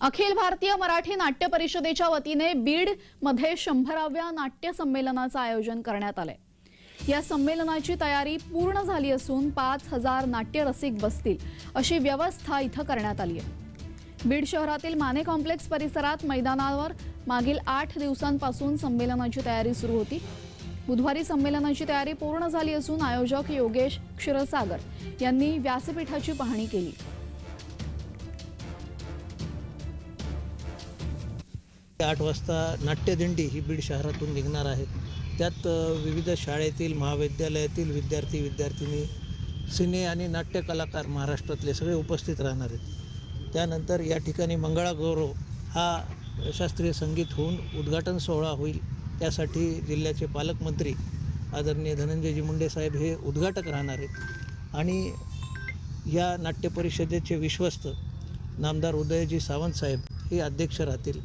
अखिल भारतीय मराठी नाट्य परिषदेच्या वतीने बीडमध्ये शंभराव्या नाट्य संमेलनाचं आयोजन करण्यात आलंय. या संमेलनाची तयारी पूर्ण झाली असून पाच हजार नाट्य रसिक बसतील अशी व्यवस्था इथं करण्यात आली आहे. बीड शहरातील माने कॉम्प्लेक्स परिसरात मैदानावर मागील आठ दिवसांपासून संमेलनाची तयारी सुरू होती. बुधवारी संमेलनाची तयारी पूर्ण झाली असून आयोजक योगेश क्षीरसागर यांनी व्यासपीठाची पाहणी केली. आठ वाजता नाट्यदिंडी ही बीड शहरातून निघणार आहे. त्यात विविध शाळेतील महाविद्यालयातील विद्यार्थी विद्यार्थिनी सिने आणि नाट्य कलाकार महाराष्ट्रातले सगळे उपस्थित राहणार आहेत. त्यानंतर या ठिकाणी मंगळागौरव हा शास्त्रीय संगीत होऊन उद्घाटन सोहळा होईल. त्यासाठी जिल्ह्याचे पालकमंत्री आदरणीय धनंजयजी मुंडे साहेब हे उद्घाटक राहणार आहेत. आणि या नाट्य परिषदेचे विश्वस्त नामदार उदयजी सावंत साहेब हे अध्यक्ष राहतील.